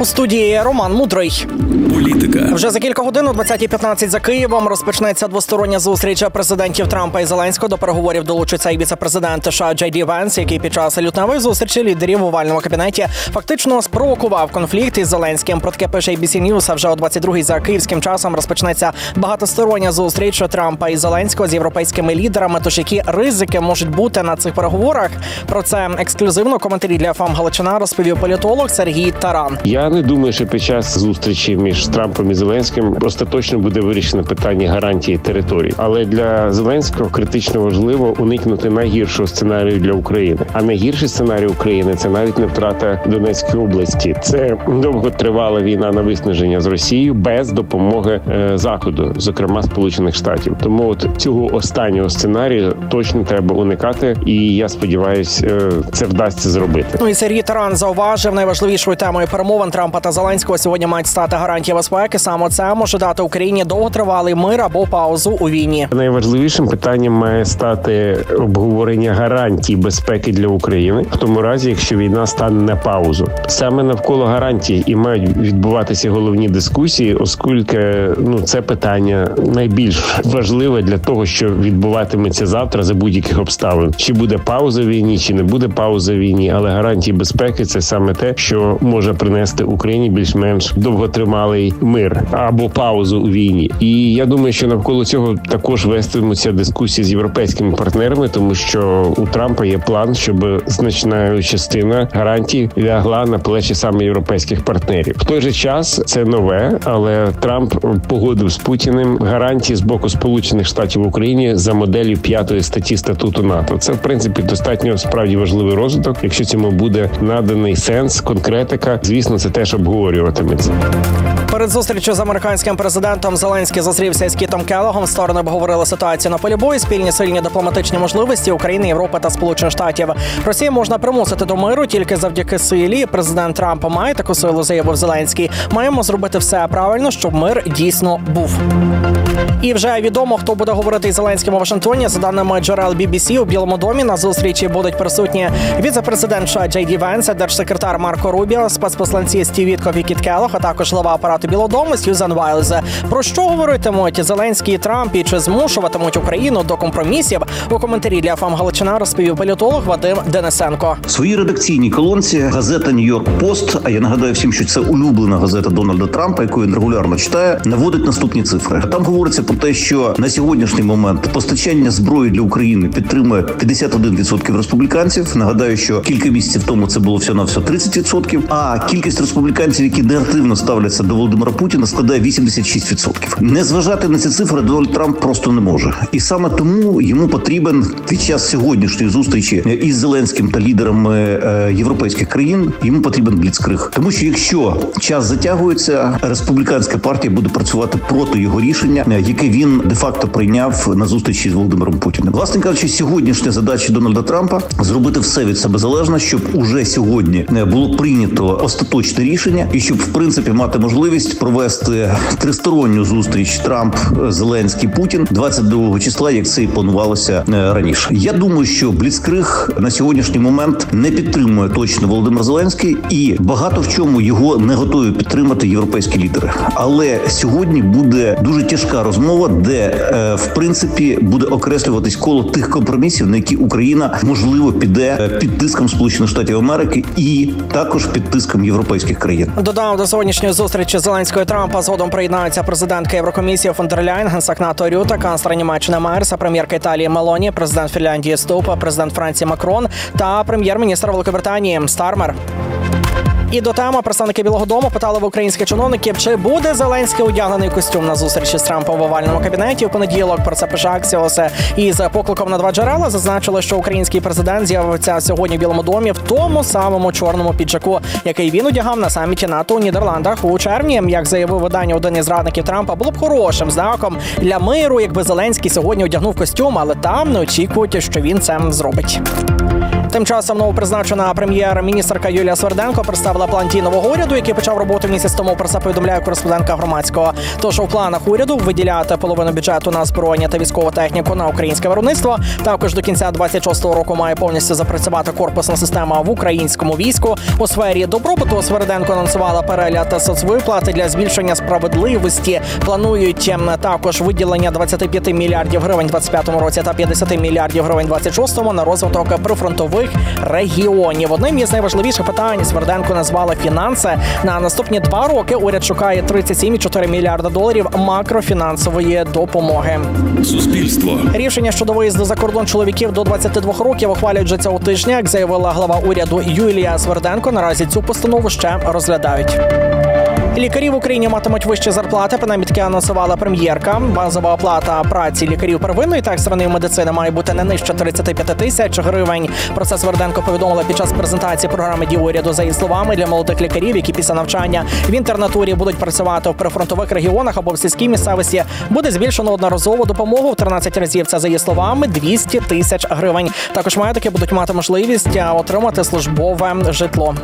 У студії Роман Мудрий. Політика, Вже за кілька годин о 20.15 за Києвом розпочнеться двостороння зустріч президентів Трампа і Зеленського. До переговорів долучиться і віце-президент США Джей Ді Венс, який під час лютневої зустрічі лідерів в овальному кабінеті фактично спровокував конфлікт із Зеленським. Про таке пише ABC News, А вже о 22.00 за київським часом розпочнеться багатостороння зустріч Трампа і Зеленського з європейськими лідерами. Тож які ризики можуть бути на цих переговорах? Про це ексклюзивно коментарі для ФАМ Галичина розповів політолог Сергій Таран. Я не думаю, що під час зустрічі між Трампом і Зеленським остаточно буде вирішено питання гарантії територій. Але для Зеленського критично важливо уникнути найгіршого сценарію для України. А найгірший сценарій України це навіть не втрата Донецької області. Це довготривала війна на виснаження з Росією без допомоги е, заходу, зокрема Сполучених Штатів. Тому от цього останнього сценарію точно треба уникати, і я сподіваюся, е, це вдасться зробити. Ну і Сергій Таран зауважив найважливішою темою перемовин Трампа та Зеленського сьогодні мають стати гарантії безпеки. Саме це може дати Україні довготривалий мир або паузу у війні. Найважливішим питанням має стати обговорення гарантій безпеки для України в тому разі, якщо війна стане на паузу. Саме навколо гарантій і мають відбуватися головні дискусії, оскільки ну це питання найбільш важливе для того, що відбуватиметься завтра за будь-яких обставин. Чи буде пауза війні, чи не буде пауза війні, але гарантії безпеки це саме те, що може принести Україні більш-менш довготрималий мир або паузу у війні. І я думаю, що навколо цього також вестимуться дискусії з європейськими партнерами, тому що у Трампа є план, щоб значна частина гарантій лягла на плечі саме європейських партнерів. В той же час це нове, але Трамп погодив з Путіним гарантії з боку Сполучених Штатів в Україні за моделлю п'ятої статті статуту НАТО. Це в принципі достатньо справді важливий розвиток. Якщо цьому буде наданий сенс, конкретика, звісно, це теж обговорюватиметься. Перед зустрічю з американським президентом Зеленський зустрівся із Кітом Келогом. Сторони обговорили ситуацію на полі бою, спільні сильні дипломатичні можливості України, Європи та Сполучених Штатів. Росію можна примусити до миру тільки завдяки силі. Президент Трамп має таку силу, заявив Зеленський. Маємо зробити все правильно, щоб мир дійсно був. І вже відомо, хто буде говорити із Зеленським у Вашингтоні. За даними джерел BBC, у Білому домі на зустрічі будуть присутні віце-президент США Джей Ді Венс, держсекретар Марко Рубіо, спецпосланці Стів Вітков і Кіт Келлог, а також глава апарату Білого Дому Сьюзан Вайлз. Про що говоритимуть Зеленський і Трамп і чи змушуватимуть Україну до компромісів? У коментарі для ФАМ Галичина розповів політолог Вадим Денисенко. В своїй редакційній колонці газета Нью-Йорк Пост, а я нагадаю всім, що це улюблена газета Дональда Трампа, яку він регулярно читає, наводить наступні цифри. Там говориться про те, що на сьогоднішній момент постачання зброї для України підтримує 51% республіканців. Нагадаю, що кілька місяців тому це було всього на все 30%, А кількість республіканців, які негативно ставляться до Володимира Путіна, складає 86%. Не зважати на ці цифри Дональд Трамп просто не може, і саме тому йому потрібен під час сьогоднішньої зустрічі із Зеленським та лідерами е, європейських країн. Йому потрібен бліцкриг, тому що якщо час затягується, республіканська партія буде працювати проти його рішення, яке він де факто прийняв на зустрічі з Володимиром Путіним. Власне кажучи, сьогоднішня задача Дональда Трампа зробити все від себе залежне, щоб уже сьогодні е, було прийнято остаточне рішення, і щоб в принципі мати можливість провести тристоронню зустріч Трамп, Зеленський Путін 22 числа, як це і планувалося е, раніше. Я думаю, що Бліцкриг на сьогоднішній момент не підтримує точно Володимир Зеленський, і багато в чому його не готові підтримати європейські лідери. Але сьогодні буде дуже тяжка розмова, де е, в принципі буде окреслюватись коло тих компромісів, на які Україна можливо піде е, під тиском Сполучених Штатів Америки і також під тиском європейських країн. Додав до сьогоднішньої зустрічі Зеленського і Трампа згодом приєднаються президентка Єврокомісії фон дер Ляйн, генсек НАТО Рюта, канцлер Німеччини Мерса, прем'єрка Італії Мелоні, президент Фінляндії Ступа, президент Франції Макрон та прем'єр-міністр Великобританії Стармер. І до теми представники Білого Дому питали в українських чиновників, чи буде Зеленський одягнений костюм на зустрічі з Трампом в овальному кабінеті. У понеділок про це пише Axios. І з покликом на два джерела зазначили, що український президент з'явився сьогодні в Білому домі в тому самому чорному піджаку, який він одягав на саміті НАТО у Нідерландах у червні. Як заявив видання один із радників Трампа, було б хорошим знаком для миру, якби Зеленський сьогодні одягнув костюм, але там не очікують, що він це зробить. Тим часом новопризначена прем'єр-міністерка Юлія Сверденко представила план дій нового уряду, який почав роботу місяць тому. Про це повідомляє кореспондентка громадського. Тож у планах уряду виділяти половину бюджету на озброєння та військову техніку на українське виробництво. Також до кінця 26-го року має повністю запрацювати корпусна система в українському війську. У сфері добробуту Сверденко анонсувала перегляд соцвиплати для збільшення справедливості. Планують ем, також виділення 25 мільярдів гривень в 25-му році та 50 мільярдів гривень в 26-му на розвиток прифронтових регіонів. Одним із найважливіших питань Сверденко назвала фінанси. На наступні два роки уряд шукає 37,4 мільярда доларів макрофінансової допомоги. Суспільство. Рішення щодо виїзду за кордон чоловіків до 22 років ухвалюють вже цього тижня, як заявила глава уряду Юлія Сверденко. Наразі цю постанову ще розглядають. Лікарі в Україні матимуть вищі зарплати. Принаймні таке анонсувала прем'єрка. Базова оплата праці лікарів первинної та екстреної медицини має бути не нижче 35 тисяч гривень. Про це Сверденко повідомила під час презентації програми дій уряду за її словами для молодих лікарів, які після навчання в інтернатурі будуть працювати в прифронтових регіонах або в сільській місцевості. Буде збільшено одноразову допомогу в 13 разів. Це за її словами 200 тисяч гривень. Також медики будуть мати можливість отримати службове житло.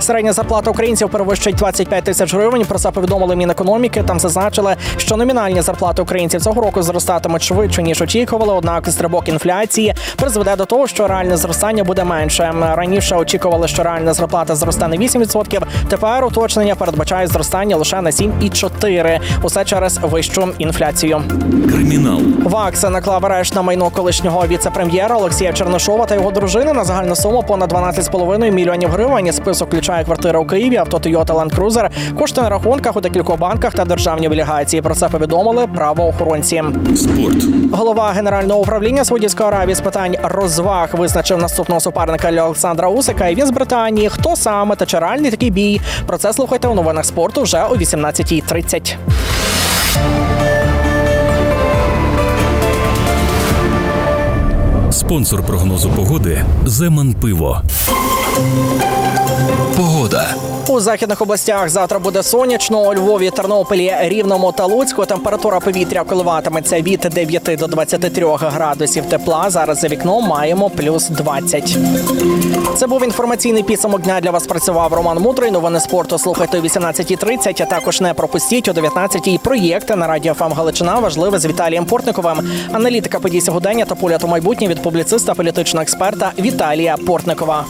Середня зарплата українців перевищить 25 тисяч гривень. Про це повідомили Мінекономіки. Там зазначили, що номінальні зарплати українців цього року зростатимуть швидше ніж очікували. Однак стрибок інфляції призведе до того, що реальне зростання буде менше. Раніше очікували, що реальна зарплата зросте на 8%. Тепер уточнення передбачає зростання лише на 7,4%. Усе через вищу інфляцію. Кримінал. ВАКС наклав арешт на майно колишнього віце-прем'єра Олексія Чернишова та його дружини на загальну суму понад 12,5 мільйонів гривень. Список включає квартири у Києві, авто Toyota Land Cruiser, кошти на рахунках у декількох банках та державні облігації. Про це повідомили правоохоронці. Спорт. Голова генерального управління Саудівської Аравії з питань розваг визначив наступного суперника для Олександра Усика. І він з Британії. Хто саме та чи реальний такий бій? Про це слухайте у новинах спорту вже о 18.30. Спонсор прогнозу погоди Земан Пиво. Погода. У західних областях завтра буде сонячно. У Львові, Тернополі, Рівному та Луцьку температура повітря коливатиметься від 9 до 23 градусів тепла. Зараз за вікном маємо плюс 20. Це був інформаційний підсумок дня. Для вас працював Роман Мудрий. Новини спорту слухайте о 18.30, А також не пропустіть о 19.00 проєкти на радіо ФМ Галичина. Важливе з Віталієм Портниковим. Аналітика подій сьогодення та погляд у майбутнє від публіциста, політичного експерта Віталія Портникова.